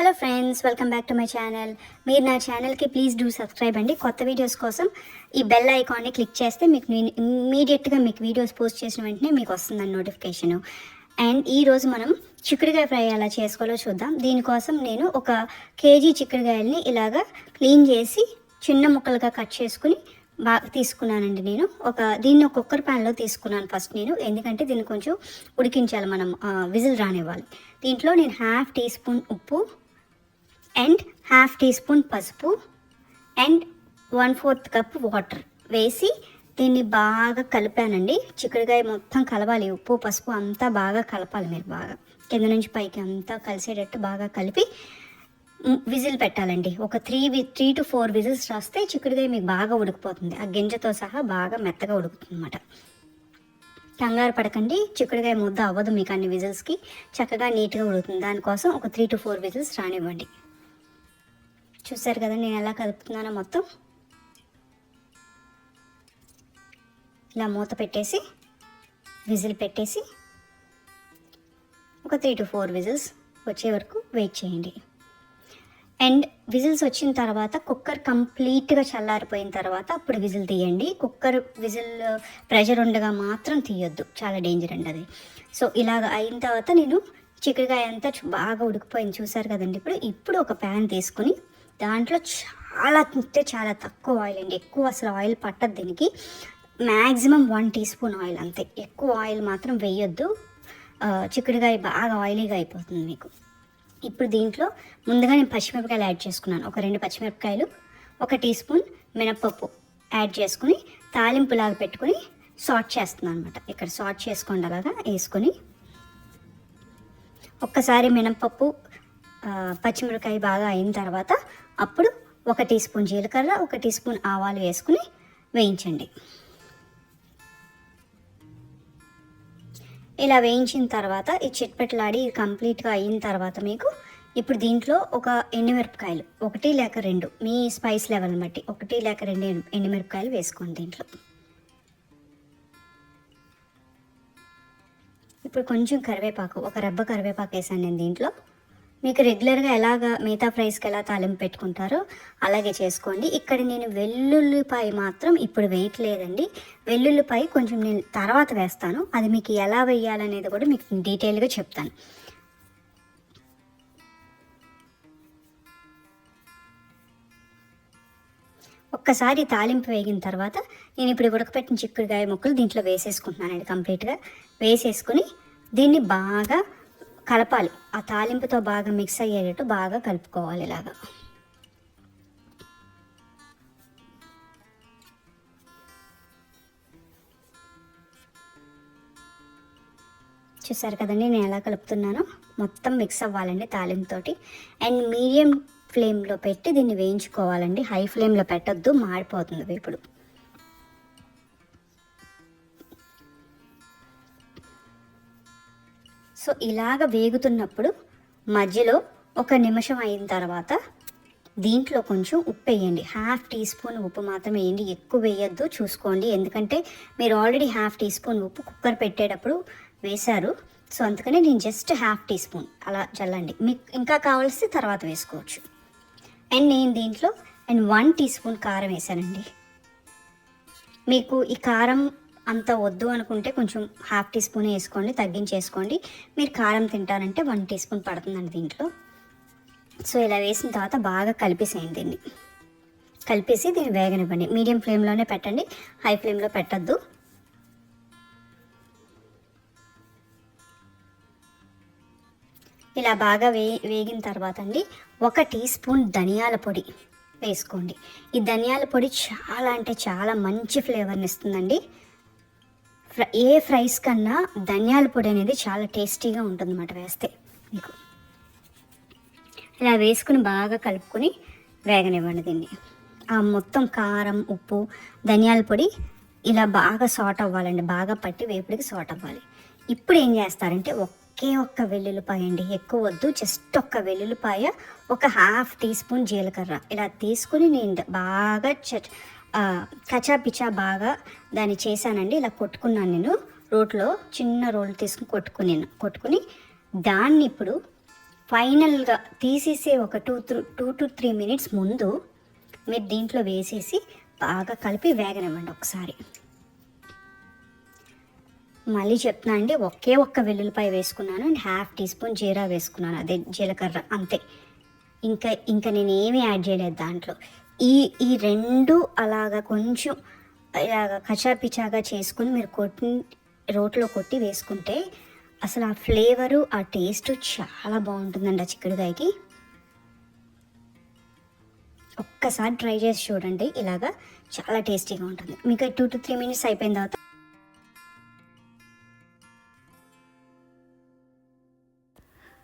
Hello friends welcome back to my channel మీరు నా ఛానల్కి ప్లీజ్ డూ సబ్స్క్రైబ్ అండి. కొత్త వీడియోస్ కోసం ఈ బెల్ ఐకాన్ని క్లిక్ చేస్తే మీకు నేను ఇమ్మీడియట్గా మీకు వీడియోస్ పోస్ట్ చేసిన వెంటనే మీకు వస్తుందని నోటిఫికేషన్ అండ్ ఈరోజు మనం చిక్కుడుకాయ ఫ్రై ఎలా చేసుకోవాలో చూద్దాం. దీనికోసం నేను ఒక కేజీ చిక్కుడుకాయలని ఇలాగా క్లీన్ చేసి చిన్న ముక్కలుగా కట్ చేసుకుని బాగా తీసుకున్నానండి నేను. ఒక దీన్ని ఒక కుక్కర్ ప్యాన్లో తీసుకున్నాను ఫస్ట్ నేను. ఎందుకంటే దీన్ని కొంచెం ఉడికించాలి మనం విజిల్ రానివ్వాలి. దీంట్లో నేను హాఫ్ టీ స్పూన్ ఉప్పు అండ్ హాఫ్ టీ స్పూన్ పసుపు and one fourth cup water వేసి దీన్ని బాగా కలిపానండి. చిక్కుడుకాయ మొత్తం కలవాలి ఉప్పు పసుపు అంతా బాగా కలపాలి మీరు బాగా. కింద నుంచి పైకి అంతా కలిసేటట్టు బాగా కలిపి విజిల్ పెట్టాలండి. ఒక త్రీ వి త్రీ టు ఫోర్ విజిల్స్ రాస్తే చిక్కుడుకాయ మీకు బాగా ఉడికిపోతుంది. ఆ గింజతో సహా బాగా మెత్తగా ఉడుకుతుంది అనమాట కంగారు పడకండి. చిక్కుడుకాయ ముద్ద అవ్వదు మీకు అన్ని విజిల్స్కి. చక్కగా నీట్గా ఉడుకుతుంది. దానికోసం ఒక త్రీ టు ఫోర్ విజిల్స్ రానివ్వండి. చూసారు కదా నేను ఎలా కలుపుతున్నానో మొత్తం. ఇలా మూత పెట్టేసి విజిల్ పెట్టేసి ఒక త్రీ టు ఫోర్ విజిల్స్ వచ్చే వరకు వెయిట్ చేయండి. అండ్ విజిల్స్ వచ్చిన తర్వాత కుక్కర్ కంప్లీట్గా చల్లారిపోయిన తర్వాత అప్పుడు విజిల్ తీయండి. కుక్కర్ విజిల్ ప్రెషర్ ఉండగా మాత్రం తీయొద్దు. చాలా డేంజర్ అండి అది. సో ఇలాగ అయిన తర్వాత నేను చిక్కుడుకాయ అంతా బాగా ఉడికిపోయింది. చూసారు కదండి ఇప్పుడు? ఇప్పుడు ఒక ప్యాన్ తీసుకుని దాంట్లో చాలా అంటే చాలా తక్కువ ఆయిల్ అండి. ఎక్కువ అసలు ఆయిల్ పట్టదు దీనికి. Maximum one teaspoon oil అంతే. ఎక్కువ ఆయిల్ మాత్రం వేయొద్దు. ఆ, చిక్కుడుకాయ బాగా ఆయిలీగా అయిపోతుంది మీకు. ఇప్పుడు దీంట్లో ముందుగా నేను పచ్చిమిరపకాయలు యాడ్ చేసుకున్నాను. ఒక రెండు పచ్చిమిరపకాయలు ఒక టీ స్పూన్ మినప్పప్పు యాడ్ చేసుకుని తాలింపులాగా పెట్టుకుని సాట్ చేస్తున్నాను అనమాట ఇక్కడ సాట్ చేసుకోండి అలాగా వేసుకొని. ఒక్కసారి మినప్పప్పు పచ్చిమిరపకాయ బాగా అయిన తర్వాత అప్పుడు ఒక టీ స్పూన్ జీలకర్ర ఒక టీ స్పూన్ ఆవాలు వేసుకుని వేయించండి. ఇలా వేయించిన తర్వాత ఈ చిట్పెట్లాడి ఇది కంప్లీట్గా అయిన తర్వాత మీకు ఇప్పుడు దీంట్లో ఒక ఎండుమిరపకాయలు ఒకటి లేక రెండు మీ స్పైస్ లెవెల్ బట్టి ఒకటి లేక రెండు ఎండుమిరపకాయలు వేసుకోండి దీంట్లో. ఇప్పుడు కొంచెం కరివేపాకు ఒక రెబ్బ కరివేపాకు వేసాను నేను దీంట్లో. మీకు రెగ్యులర్గా ఎలాగ మిగతా ఫ్రైస్కి ఎలా తాలింపు పెట్టుకుంటారో అలాగే చేసుకోండి. ఇక్కడ నేను వెల్లుల్లిపాయ మాత్రం ఇప్పుడు వేయట్లేదండి. వెల్లుల్లిపాయ కొంచెం నేను తర్వాత వేస్తాను. అది మీకు ఎలా వేయాలనేది కూడా మీకు డీటెయిల్గా చెప్తాను. ఒక్కసారి తాలింపు వేగిన తర్వాత నేను ఇప్పుడు ఉడకపెట్టిన చిక్కుడుగాయ ముక్కలు దీంట్లో వేసేసుకుంటున్నానండి కంప్లీట్గా. వేసేసుకుని దీన్ని బాగా కలపాలి. ఆ తాలింపుతో బాగా మిక్స్ అయ్యేటట్టు బాగా కలుపుకోవాలి ఇలాగా. చూసారు కదండి నేను ఎలా కలుపుతున్నానో? మొత్తం మిక్స్ అవ్వాలండి తాలింపుతోటి. అండ్ మీడియం ఫ్లేమ్లో పెట్టి దీన్ని వేయించుకోవాలండి. హై ఫ్లేమ్లో పెట్టొద్దు మాడిపోతుంది ఇప్పుడు. సో ఇలాగ వేగుతున్నప్పుడు మధ్యలో ఒక నిమిషం అయిన తర్వాత దీంట్లో కొంచెం ఉప్పు వేయండి. హాఫ్ టీ స్పూన్ ఉప్పు మాత్రం వేయండి. ఎక్కువ వేయొద్దు. చూసుకోండి. ఎందుకంటే మీరు ఆల్రెడీ హాఫ్ టీ స్పూన్ ఉప్పు కుక్కర్ పెట్టేటప్పుడు వేశారు. సో అందుకని నేను జస్ట్ హాఫ్ టీ స్పూన్ అలా చల్లండి. మీకు ఇంకా కావాల్సి తర్వాత వేసుకోవచ్చు. అండ్ నేను దీంట్లో అండ్ వన్ టీ స్పూన్ కారం వేసానండి మీకు ఈ కారం అంత వద్దు అనుకుంటే కొంచెం హాఫ్ టీ స్పూన్ వేసుకోండి తగ్గించేసుకోండి. మీరు కారం తింటారంటే వన్ టీ స్పూన్ పడుతుందండి దీంట్లో. సో ఇలా వేసిన తర్వాత బాగా కలిపేసేయండి దీన్ని. కలిపేసి దీన్ని వేగనివ్వండి. మీడియం ఫ్లేమ్లోనే పెట్టండి. హై ఫ్లేమ్లో పెట్టద్దు. ఇలా బాగా వే వేగిన తర్వాత అండి ఒక టీ స్పూన్ ధనియాల పొడి వేసుకోండి. ఈ ధనియాల పొడి చాలా అంటే చాలా మంచి ఫ్లేవర్ని ఇస్తుందండి. ఏ ఫ్రైస్ కన్నా ధనియాల పొడి అనేది చాలా టేస్టీగా ఉంటుందన్నమాట వేస్తే మీకు. ఇలా వేసుకుని బాగా కలుపుకొని వేగనివ్వండి దీన్ని. ఆ మొత్తం కారం ఉప్పు ధనియాల పొడి ఇలా బాగా సాట్ అవ్వాలండి. బాగా పట్టి వేపుడికి సాట్ అవ్వాలి. ఇప్పుడు ఏం చేస్తారంటే ఒకే ఒక్క వెల్లుల్లిపాయ అండి. ఎక్కువ వద్దు. జస్ట్ ఒక్క వెల్లుల్లిపాయ ఒక హాఫ్ టీ స్పూన్ జీలకర్ర. ఇలా తీసుకుని నేను బాగా చ కచా పిచా బాగా దాన్ని చేశానండి. ఇలా కొట్టుకున్నాను నేను. రోట్లో చిన్న రోల్ తీసుకుని కొట్టుకుని కొట్టుకుని దాన్ని ఇప్పుడు ఫైనల్గా తీసేసే ఒక two through two to three minutes ముందు మీరు దీంట్లో వేసేసి బాగా కలిపి వేగనివ్వండి ఒకసారి. మళ్ళీ చెప్తున్నా అండి ఒకే ఒక్క వెల్లుల్లిపాయ వేసుకున్నాను అండ్ హాఫ్ టీ స్పూన్ జీరా వేసుకున్నాను. అదే జీలకర్ర అంతే. ఇంకా ఇంకా నేను ఏమీ యాడ్ చేయలేదు దాంట్లో. ఈ ఈ రెండు అలాగా కొంచెం ఇలాగ కచాపిచాగా చేసుకుని మీరు కొట్టి రోట్లో కొట్టి వేసుకుంటే అసలు ఆ ఫ్లేవరు ఆ టేస్ట్ చాలా బాగుంటుందండి ఆ చిక్కుడుకాయకి. ఒక్కసారి ట్రై చేసి చూడండి. ఇలాగా చాలా టేస్టీగా ఉంటుంది. మీకు టూ టు త్రీ మినిట్స్ అయిపోయిన తర్వాత